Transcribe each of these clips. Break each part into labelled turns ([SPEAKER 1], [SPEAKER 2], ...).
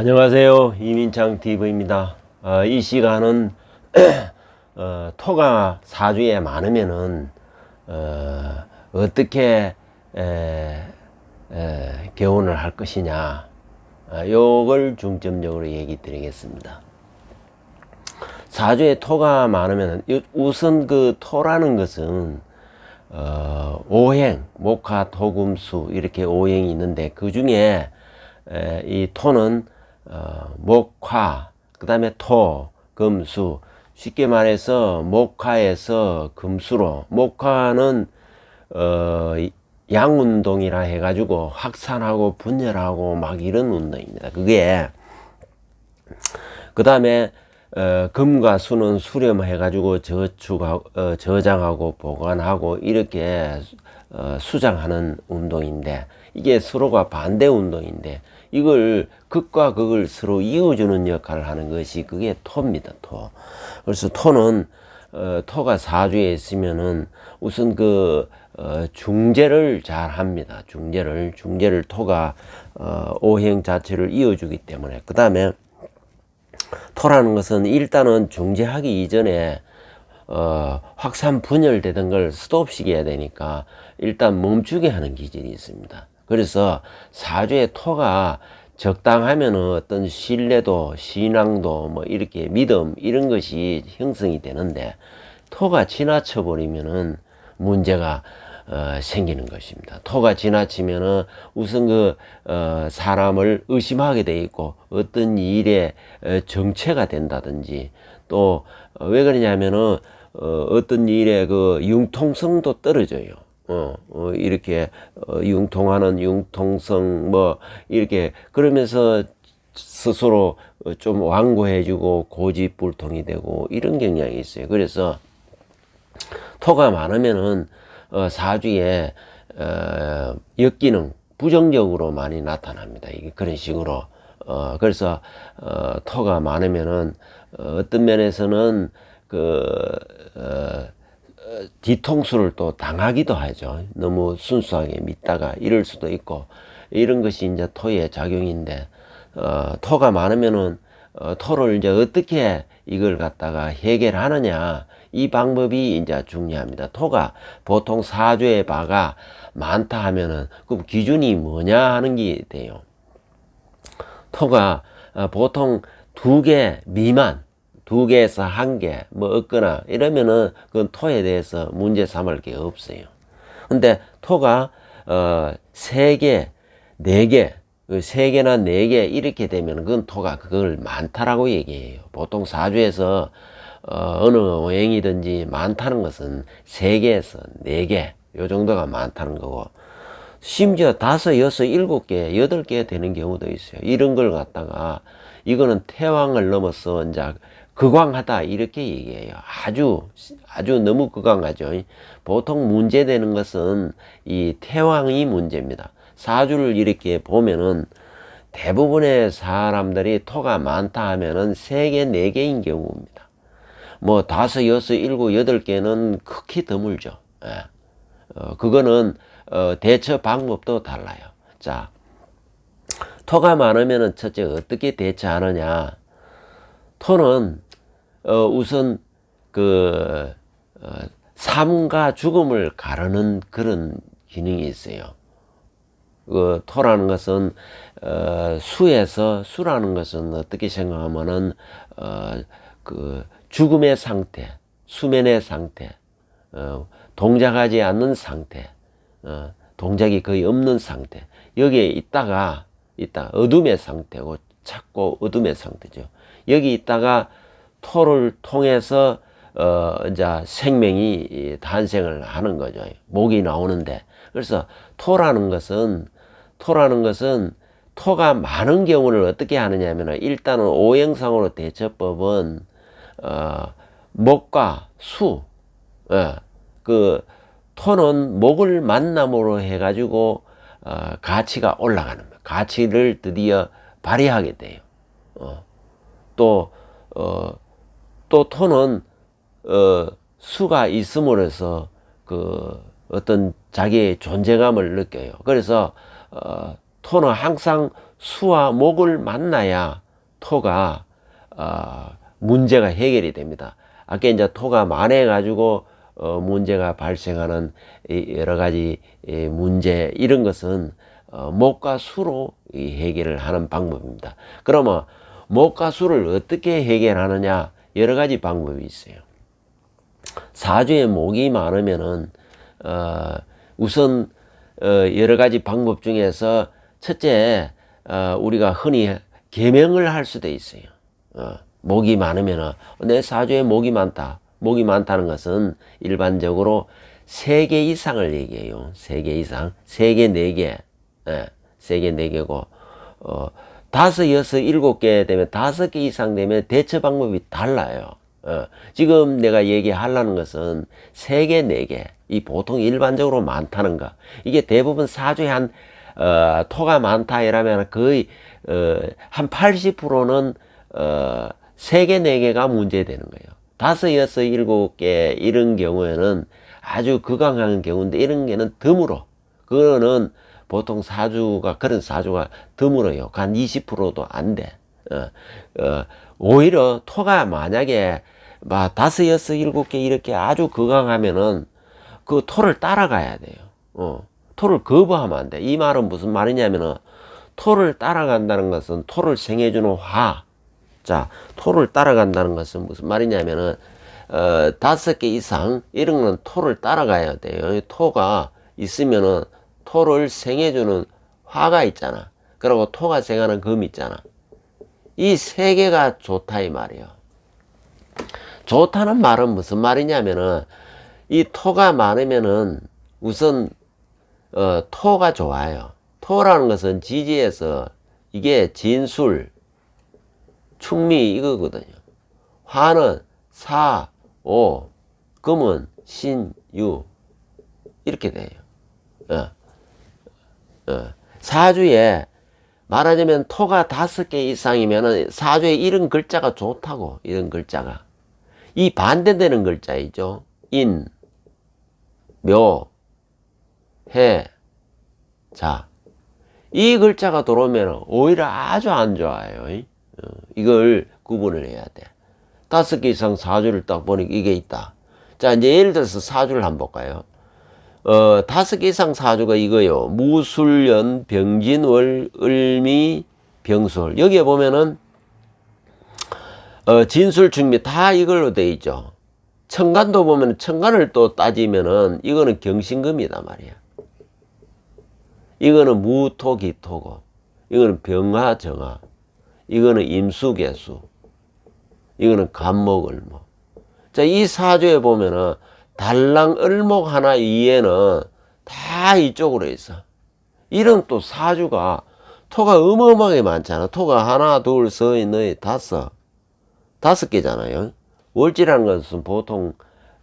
[SPEAKER 1] 안녕하세요. 이민창 TV입니다. 어, 이 시간은 어, 토가 사주에 많으면은 어, 에, 개원을 할 것이냐 어, 요걸 중점적으로 얘기 드리겠습니다. 사주에 토가 많으면 우선 그 토라는 것은 어, 오행, 목화, 토금수 이렇게 오행이 있는데 그 중에 에, 이 토는 어, 목화, 그 다음에 토, 금수. 쉽게 말해서 목화에서 금수로 목화는 어, 양운동이라 해가지고 확산하고 분열하고 막 이런 운동입니다. 그게 그 다음에 어, 금과 수는 수렴해가지고 저축하고 어, 저장하고 보관하고 이렇게 어, 수장하는 운동인데 이게 서로가 반대 운동인데 이걸 극과 극을 서로 이어주는 역할을 하는 것이 그게 토입니다. 토. 그래서 토는 어, 토가 사주에 있으면은 우선 그 어, 중재를 잘 합니다. 중재를 중재를 토가 어, 오행 자체를 이어주기 때문에 그 다음에 토라는 것은 일단은 중재하기 이전에 어, 확산 분열되던 걸 스톱시켜야 되니까 일단 멈추게 하는 기질이 있습니다. 그래서 사주의 토가 적당하면은 어떤 신뢰도, 신앙도, 뭐 이렇게 믿음 이런 것이 형성이 되는데 토가 지나쳐 버리면은 문제가 어, 생기는 것입니다. 토가 지나치면은 우선 그 어, 사람을 의심하게 돼 있고 어떤 일에 어, 정체가 된다든지 또 왜 그러냐면은 어, 어떤 일에 그 융통성도 떨어져요. 어, 어, 이렇게 어, 융통하는 융통성 뭐 이렇게 그러면서 스스로 좀 완고해지고 고집불통이 되고 이런 경향이 있어요. 그래서 토가 많으면은 어, 사주에 어, 역기능 부정적으로 많이 나타납니다. 이게 그런 식으로 어, 그래서 어, 토가 많으면은 어, 어떤 면에서는 그 어, 뒤통수를 또 당하기도 하죠. 너무 순수하게 믿다가 이럴 수도 있고 이런 것이 이제 토의 작용인데 어, 토가 많으면은 어, 토를 이제 어떻게 이걸 갖다가 해결하느냐 이 방법이 이제 중요합니다. 토가 보통 사주의 바가 많다 하면은 그럼 기준이 뭐냐 하는 게 돼요. 토가 어, 보통 두 개 미만 두 개에서 한 개, 뭐, 없거나, 이러면은, 그건 토에 대해서 문제 삼을 게 없어요. 근데 토가, 어, 세 개, 네 개, 그세 개나 네 개, 이렇게 되면, 그건 토가 그걸 많다라고 얘기해요. 보통 사주에서, 어, 어느 오행이든지 많다는 것은 세 개에서 네 개, 요 정도가 많다는 거고, 심지어 다섯, 여섯, 일곱 개, 여덟 개 되는 경우도 있어요. 이런 걸 갖다가, 이거는 태왕을 넘어서 이제 극왕하다 이렇게 얘기해요. 아주 아주 너무 극왕하죠. 보통 문제되는 것은 이 태왕이 문제입니다. 사주를 이렇게 보면은 대부분의 사람들이 토가 많다 하면은 세 개, 네 개인 경우입니다. 뭐 다섯, 여섯, 일곱, 여덟 개는 극히 드물죠. 예. 어, 그거는 어, 대처 방법도 달라요. 자, 토가 많으면은 첫째 어떻게 대처하느냐? 토는 어, 우선 그 어, 삶과 죽음을 가르는 그런 기능이 있어요. 그 토라는 것은 어, 수에서 수라는 것은 어떻게 생각하면은 어, 그 죽음의 상태, 수면의 상태, 어, 동작하지 않는 상태, 어, 동작이 거의 없는 상태. 여기에 있다가 있다 어둠의 상태고 찾고 어둠의 상태죠. 여기 있다가 토를 통해서 어 이제 생명이 탄생을 하는 거죠. 목이 나오는데 그래서 토라는 것은 토라는 것은 토가 많은 경우를 어떻게 하느냐면은 일단은 오행상으로 대처법은 어 목과 수, 어, 그 토는 목을 만남으로 해가지고 어, 가치가 올라가는 거예요. 가치를 드디어 발휘하게 돼요. 어, 또 어, 또 토는 어, 수가 있음으로써 그 어떤 자기의 존재감을 느껴요. 그래서 어, 토는 항상 수와 목을 만나야 토가 어, 문제가 해결이 됩니다. 아까 이제 토가 만해 가지고 어, 문제가 발생하는 이 여러 가지 이 문제 이런 것은 어, 목과 수로 이 해결을 하는 방법입니다. 그러면 목과 수를 어떻게 해결하느냐 여러 가지 방법이 있어요. 사주에 목이 많으면은 어, 우선 어, 여러 가지 방법 중에서 첫째 어, 우리가 흔히 계명을 할 수도 있어요. 어, 목이 많으면은 내 사주에 목이 많다. 목이 많다는 것은 일반적으로 세 개 이상을 얘기해요. 세 개 이상, 세 개, 네 개, 예, 세 개, 네 개고 어, 다섯, 여섯, 일곱 개 되면 다섯 개 이상 되면 대처 방법이 달라요. 어, 지금 내가 얘기하려는 것은 세 개, 네 개. 이 보통 일반적으로 많다는 거. 이게 대부분 사주에 한, 어, 토가 많다 이러면 거의, 어, 한 80%는, 어, 세 개, 네 개가 문제되는 거예요. 다섯, 여섯, 일곱 개 이런 경우에는 아주 극강한 경우인데 이런 게는 드물어. 그거는 보통 사주가, 그런 사주가 드물어요. 한 20%도 안 돼. 어, 어, 오히려 토가 만약에 막 다섯, 여섯, 일곱 개 이렇게 아주 극강하면은 그 토를 따라가야 돼요. 어, 토를 거부하면 안 돼. 이 말은 무슨 말이냐면은 토를 따라간다는 것은 토를 생해주는 화. 자, 토를 따라간다는 것은 무슨 말이냐면은 어, 다섯 개 이상 이런 거는 토를 따라가야 돼요. 이 토가 있으면은 토를 생해주는 화가 있잖아. 그리고 토가 생하는 금 있잖아. 이 세 개가 좋다 이 말이에요. 좋다는 말은 무슨 말이냐면은 이 토가 많으면은 우선 어, 토가 좋아요. 토라는 것은 지지에서 이게 진술, 충미 이거거든요. 화는 사, 오, 금은 신, 유 이렇게 돼요. 어, 어. 사주에 말하자면 토가 다섯 개 이상이면은 사주에 이런 글자가 좋다고 이런 글자가 이 반대되는 글자이죠. 인, 묘, 해, 자. 이 글자가 들어오면 오히려 아주 안 좋아요. 어, 이걸 구분을 해야 돼. 다섯 개 이상 사주를 딱 보니까 이게 있다. 자, 이제 예를 들어서 사주를 한번 볼까요? 어, 다섯 개 이상 사주가 이거요. 무술년, 병진월, 을미, 병술. 여기에 보면은, 어, 진술, 중미 다 이걸로 돼 있죠. 청간도 보면 청간을 또 따지면은 이거는 경신금이다 말이야. 이거는 무토기토고, 이거는 병화정화, 이거는 임수개수, 이거는 간목을목. 자, 이 사주에 보면은 달랑 을목 하나 이에는 다 이쪽으로 있어. 이런 또 사주가 토가 어마어마하게 많잖아. 토가 하나, 둘, 셋, 넷, 다섯. 다섯 개잖아요. 월지라는 것은 보통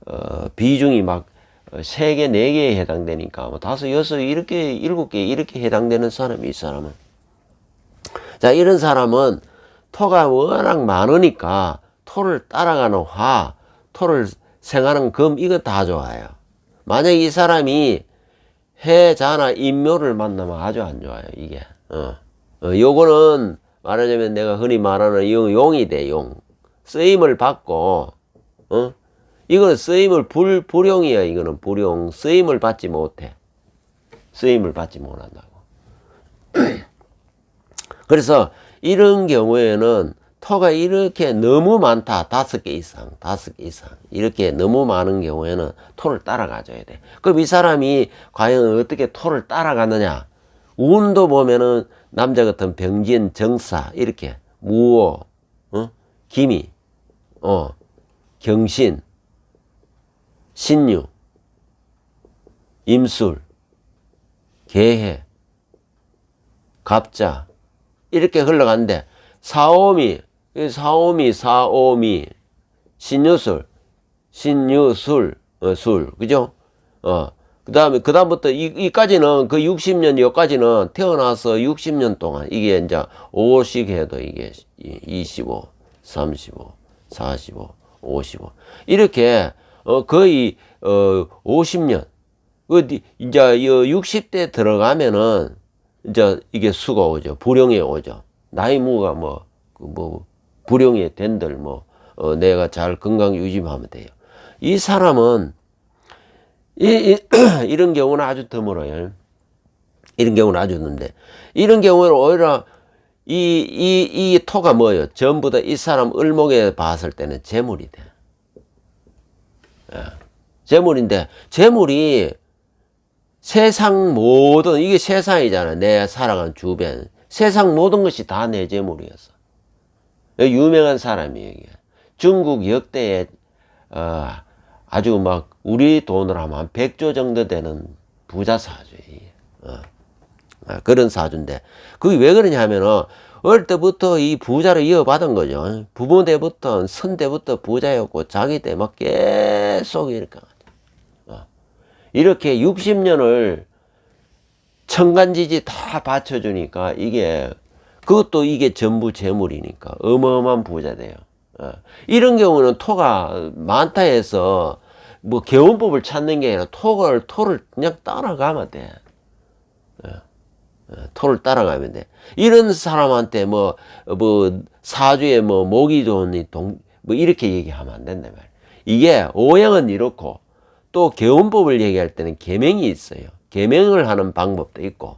[SPEAKER 1] 어, 비중이 막 어, 세 개, 네 개에 해당되니까 뭐 다섯, 여섯, 이렇게 일곱 개 이렇게 해당되는 사람이 이 사람은. 자, 이런 사람은 토가 워낙 많으니까 토를 따라가는 화, 토를 생하는 금 이거 다 좋아요. 만약 이 사람이 해자나 인묘를 만나면 아주 안 좋아요. 이게. 어. 어, 요거는 말하자면 내가 흔히 말하는 용, 용이 돼, 용. 쓰임을 받고, 어? 이거는 쓰임을 불, 불용이야. 이거는 불용. 쓰임을 받지 못해. 쓰임을 받지 못한다고. 그래서 이런 경우에는 토가 이렇게 너무 많다. 다섯 개 이상, 다섯 개 이상. 이렇게 너무 많은 경우에는 토를 따라가줘야 돼. 그럼 이 사람이 과연 어떻게 토를 따라가느냐? 운도 보면은 남자 같은 병진, 정사, 이렇게 무호, 어? 기미, 어, 경신, 신유, 임술, 개해, 갑자, 이렇게 흘러가는데, 사오미, 이 사오미, 사오미, 신유술, 신유술, 어, 술, 그죠? 어, 그 다음에, 그 다음부터 이, 이까지는 그 60년, 여기까지는 태어나서 60년 동안 이게 이제 5씩 해도 이게 25, 35, 45, 55. 이렇게, 어, 거의, 어, 50년. 그, 이제 60대 들어가면은 이제 이게 수가 오죠. 불용이 오죠. 나이 무가 뭐, 그 뭐, 불용이 된들 뭐, 어, 내가 잘 건강 유지하면 돼요. 이 사람은, 이, 이, 이 런 경우는 아주 드물어요. 이런 경우는 아주 드는데, 이런 경우는 오히려 이, 이, 이 토가 뭐예요? 전부 다 이 사람 을목에 봤을 때는 재물이 돼. 예. 재물인데, 재물이 세상 모든, 이게 세상이잖아. 내 살아간 주변. 세상 모든 것이 다 내 재물이었어. 유명한 사람이에요. 중국 역대에, 어, 아주 막, 우리 돈으로 하면 한 100조 정도 되는 부자 사주예요. 어. 아, 그런 사주인데 그게 왜 그러냐 하면은 어릴 때부터 이 부자를 이어받은 거죠. 부모 때부터 선 때부터 부자였고 자기 때 막 계속 이렇게 어. 이렇게 60년을 천간지지 다 받쳐주니까 이게 그것도 이게 전부 재물이니까 어마어마한 부자 돼요. 어. 이런 경우는 토가 많다 해서 뭐 개원법을 찾는 게 아니라 토를 토를 그냥 따라가면 돼. 토를 따라가면 돼. 이런 사람한테 뭐, 뭐, 사주에 뭐, 목이 좋으니 동, 뭐, 이렇게 얘기하면 안 된다. 이게 오행은 이렇고, 또 개운법을 얘기할 때는 계명이 있어요. 계명을 하는 방법도 있고,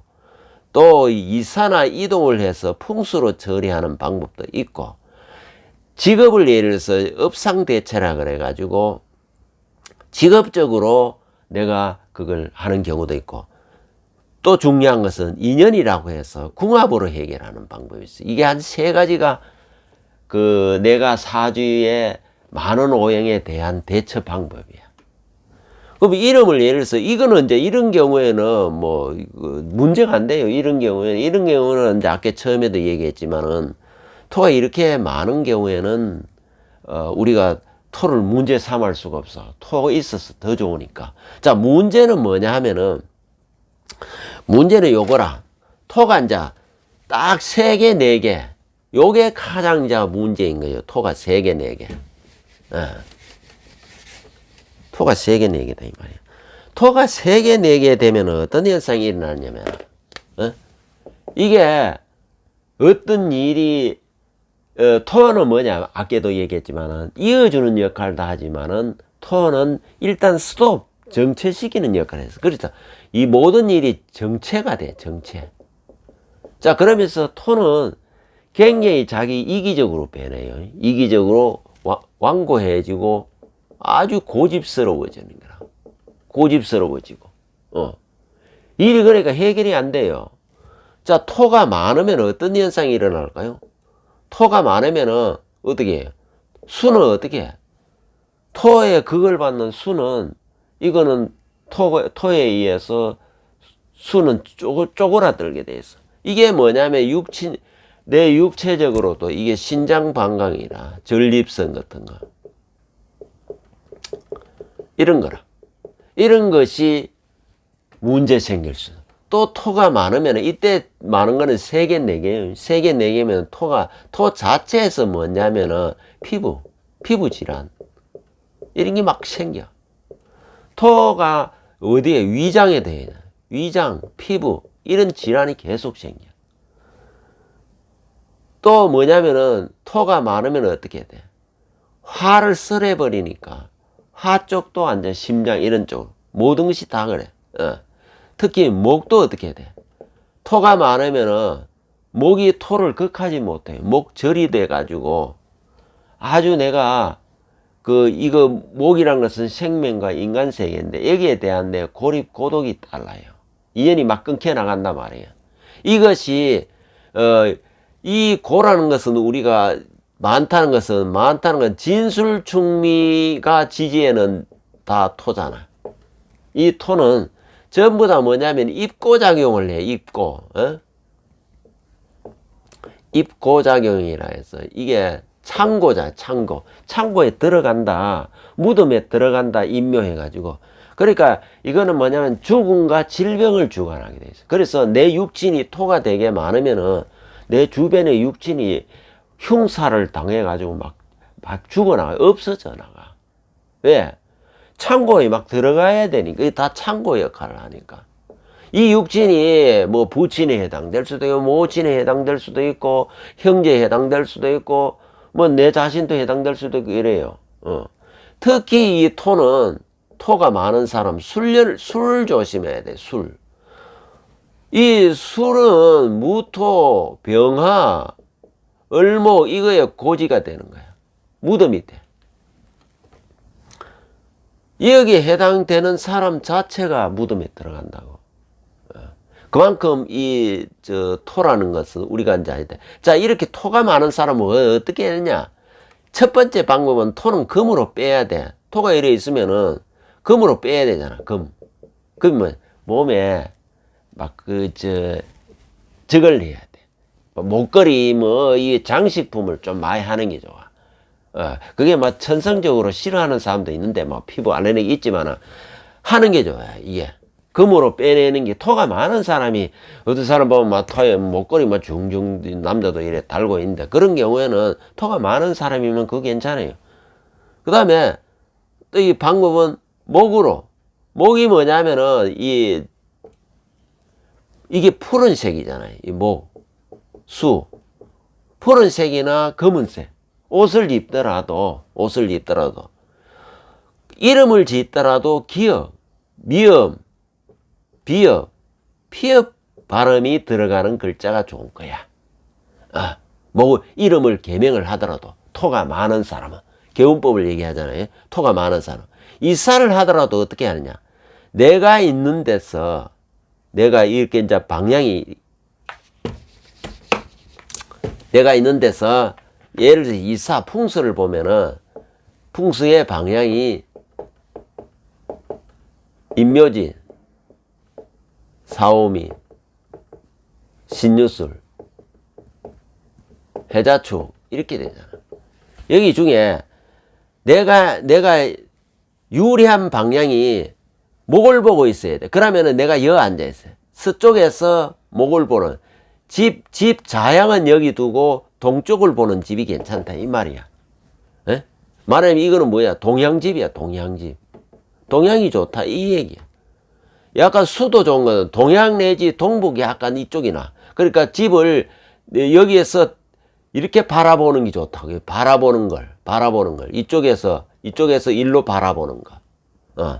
[SPEAKER 1] 또 이사나 이동을 해서 풍수로 처리하는 방법도 있고, 직업을 예를 들어서 업상대체라 그래가지고, 직업적으로 내가 그걸 하는 경우도 있고, 또 중요한 것은 인연이라고 해서 궁합으로 해결하는 방법이 있어요. 이게 한 세 가지가 그 내가 사주의 많은 오행에 대한 대처 방법이야. 그럼 이름을 예를 들어서 이거는 이제 이런 경우에는 뭐 문제가 안 돼요. 이런 경우에는 이런 경우는 이제 아까 처음에도 얘기했지만은 토가 이렇게 많은 경우에는 어 우리가 토를 문제 삼을 수가 없어. 토가 있어서 더 좋으니까. 자 문제는 뭐냐 하면은 문제는 요거라. 토가 이제 딱 세 개, 네 개. 요게 가장 이제 문제인 거예요. 토가 세 개, 네 개. 어. 토가 세 개, 네 개다, 이 말이야. 토가 세 개, 네 개 되면 어떤 현상이 일어나냐면, 어? 이게 어떤 일이, 어, 토는 뭐냐, 아까도 얘기했지만은, 이어주는 역할도 하지만은, 토는 일단 스톱, 정체시키는 역할을 해서. 그렇죠. 이 모든 일이 정체가 돼, 정체. 자, 그러면서 토는 굉장히 자기 이기적으로 변해요. 이기적으로 와, 완고해지고 아주 고집스러워지는 거라. 고집스러워지고. 어. 일이 그러니까 해결이 안 돼요. 자, 토가 많으면 어떤 현상이 일어날까요? 토가 많으면은 어떻게 해요? 수는 어떻게 해? 토에 그걸 받는 수는 이거는 토, 토에 의해서 수는 쪼, 쪼그라들게 돼 있어. 이게 뭐냐면 육친, 내 육체적으로도 이게 신장 방광이나 전립선 같은 거. 이런 거라. 이런 것이 문제 생길 수. 또 토가 많으면 이때 많은 거는 세 개, 네 개, 세 개, 네 개면 토가 토 자체에서 뭐냐면은 피부, 피부 질환 이런 게 막 생겨. 토가 어디에 위장에 대해 위장, 피부 이런 질환이 계속 생겨. 또 뭐냐면은 토가 많으면 어떻게 돼? 화를 썰어 버리니까 화 쪽도 완전 심장 이런 쪽 모든 것이 다 그래. 어. 특히 목도 어떻게 돼? 토가 많으면은 목이 토를 극하지 못해. 목절이 돼 가지고 아주 내가 그 이거 목이란 것은 생명과 인간 세계인데 여기에 대한 내 고립 고독이 달라요. 이연이 막 끊겨 나간단 말이에요. 이것이 어 이 고라는 것은 우리가 많다는 것은 많다는 건 진술 충미가 지지에는 다 토잖아. 이 토는 전부 다 뭐냐면 입고 작용을 해. 입고 어? 입고 작용이라 해서 이게 창고자, 창고. 창고에 들어간다. 무덤에 들어간다. 임묘해 가지고. 그러니까 이거는 뭐냐면 죽음과 질병을 주관하게 돼 있어. 그래서 내 육친이 토가 되게 많으면은 내 주변의 육친이 흉사를 당해가지고 막, 막 죽어나가. 없어져 나가. 왜? 창고에 막 들어가야 되니까. 이게 다 창고 역할을 하니까. 이 육친이 뭐 부친에 해당될 수도 있고 모친에 해당될 수도 있고 형제에 해당될 수도 있고 뭐 내 자신도 해당될 수도 있고 이래요. 어. 특히 이 토는 토가 많은 사람 술, 술 조심해야 돼. 술. 이 술은 무토, 병화, 을목 이거에 고지가 되는 거야. 무덤이 돼. 여기에 해당되는 사람 자체가 무덤에 들어간다고. 어. 그만큼 이 저 토라는 것은 우리가 이제 아니다. 자 이렇게 토가 많은 사람은 어- 어떻게 해야 되냐? 첫 번째 방법은 토는 금으로 빼야 돼. 토가 이래 있으면은 금으로 빼야 되잖아. 금. 그러면 몸에 막 그 저 적을 해야 돼. 뭐 목걸이 뭐 이 장식품을 좀 많이 하는 게 좋아. 어, 그게 막 천성적으로 싫어하는 사람도 있는데 뭐 피부 알레르기 있지만은 하는 게 좋아요. 이게 금으로 빼내는 게 토가 많은 사람이 어떤 사람 보면 막 토에 목걸이 막 중중 남자도 이래 달고 있는데 그런 경우에는 토가 많은 사람이면 그거 괜찮아요. 그 다음에 또 이 방법은 목으로 목이 뭐냐면은 이 이게 푸른색이잖아요. 이 목, 수. 푸른색이나 검은색. 옷을 입더라도, 옷을 입더라도, 이름을 짓더라도 기역, 미음, 비역, 피읍 발음이 들어가는 글자가 좋은 거야. 아, 뭐, 이름을 개명을 하더라도, 토가 많은 사람은, 개운법을 얘기하잖아요. 토가 많은 사람. 이사를 하더라도 어떻게 하느냐. 내가 있는 데서, 내가 이렇게 이제 방향이, 내가 있는 데서, 예를 들어 이사 풍수를 보면은 풍수의 방향이 인묘진, 사오미, 신유술, 해자축 이렇게 되잖아. 여기 중에 내가 내가 유리한 방향이 목을 보고 있어야 돼. 그러면은 내가 여 앉아 있어요. 서쪽에서 목을 보는 집, 집 자양은 여기 두고 동쪽을 보는 집이 괜찮다 이 말이야. 에? 말하면 이거는 뭐야? 동양집이야, 동양집. 동양이 좋다 이 얘기야. 약간 수도 좋은 거는 동양 내지 동북이 약간 이쪽이나. 그러니까 집을 여기에서 이렇게 바라보는 게 좋다고. 바라보는 걸, 바라보는 걸. 이쪽에서, 이쪽에서 일로 바라보는 거. 어.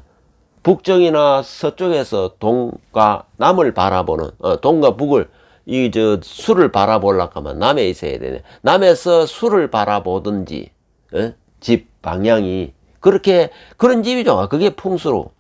[SPEAKER 1] 북쪽이나 서쪽에서 동과 남을 바라보는, 어, 동과 북을, 이, 저, 수를 바라보려고 하면 남에 있어야 되네. 남에서 수를 바라보든지, 어? 집 방향이. 그렇게, 그런 집이 좋아. 그게 풍수로.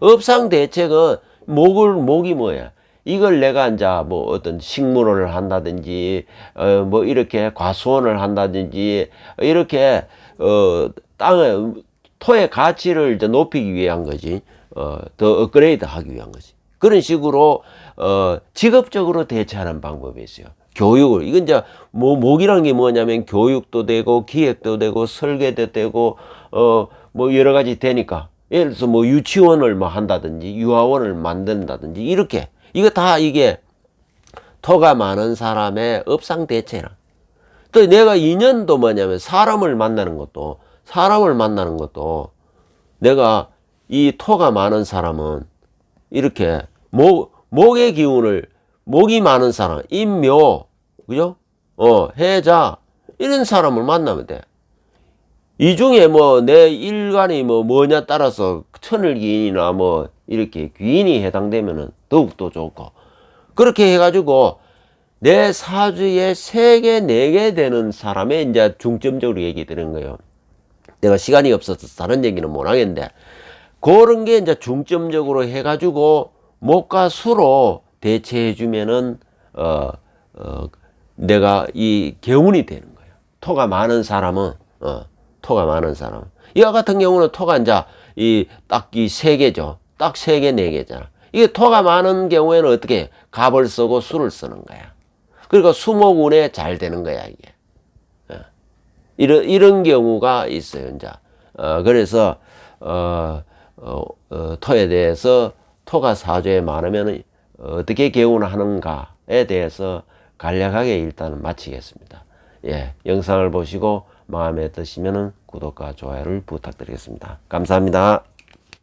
[SPEAKER 1] 업상 대책은 목을, 목이 뭐야? 이걸 내가 이제 뭐 어떤 식물을 한다든지, 어, 뭐 이렇게 과수원을 한다든지, 이렇게, 어, 땅에, 토의 가치를 이제 높이기 위한 거지. 어, 더 업그레이드 하기 위한 거지. 그런 식으로, 어, 직업적으로 대처하는 방법이 있어요. 교육을. 이건 이제 뭐, 목이란 게 뭐냐면 교육도 되고, 기획도 되고, 설계도 되고, 어, 뭐 여러 가지 되니까. 예를 들어서 뭐 유치원을 뭐 한다든지, 유아원을 만든다든지, 이렇게. 이거 다 이게 토가 많은 사람의 업상 대체라. 또 내가 인연도 뭐냐면 사람을 만나는 것도, 사람을 만나는 것도 내가 이 토가 많은 사람은 이렇게 목, 목의 기운을, 목이 많은 사람, 인묘, 그죠? 어, 해자, 이런 사람을 만나면 돼. 이 중에 뭐 내 일간이 뭐 뭐냐 따라서 천을기인이나 뭐 이렇게 귀인이 해당되면은 더욱더 좋고 그렇게 해가지고 내 사주에 세 개, 네 개 되는 사람의 이제 중점적으로 얘기 드리는 거예요. 내가 시간이 없어서 다른 얘기는 못 하겠는데 그런 게 이제 중점적으로 해가지고 목과 수로 대체해 주면은 어, 어 내가 이 개운이 되는 거예요. 토가 많은 사람은 어 토가 많은 사람. 이와 같은 경우는 토가 이제 이딱이 세 개죠. 딱 세 개, 네 개잖아. 이게 토가 많은 경우에는 어떻게 해? 갑을 쓰고 수를 쓰는 거야. 그리고 수목운에 잘 되는 거야, 이게. 어. 이런, 이런 경우가 있어요, 이제. 어, 그래서, 어, 어, 어, 토에 대해서 토가 사주에 많으면 어떻게 개운하는가에 대해서 간략하게 일단 마치겠습니다. 예, 영상을 보시고 마음에 드시면 구독과 좋아요를 부탁드리겠습니다. 감사합니다.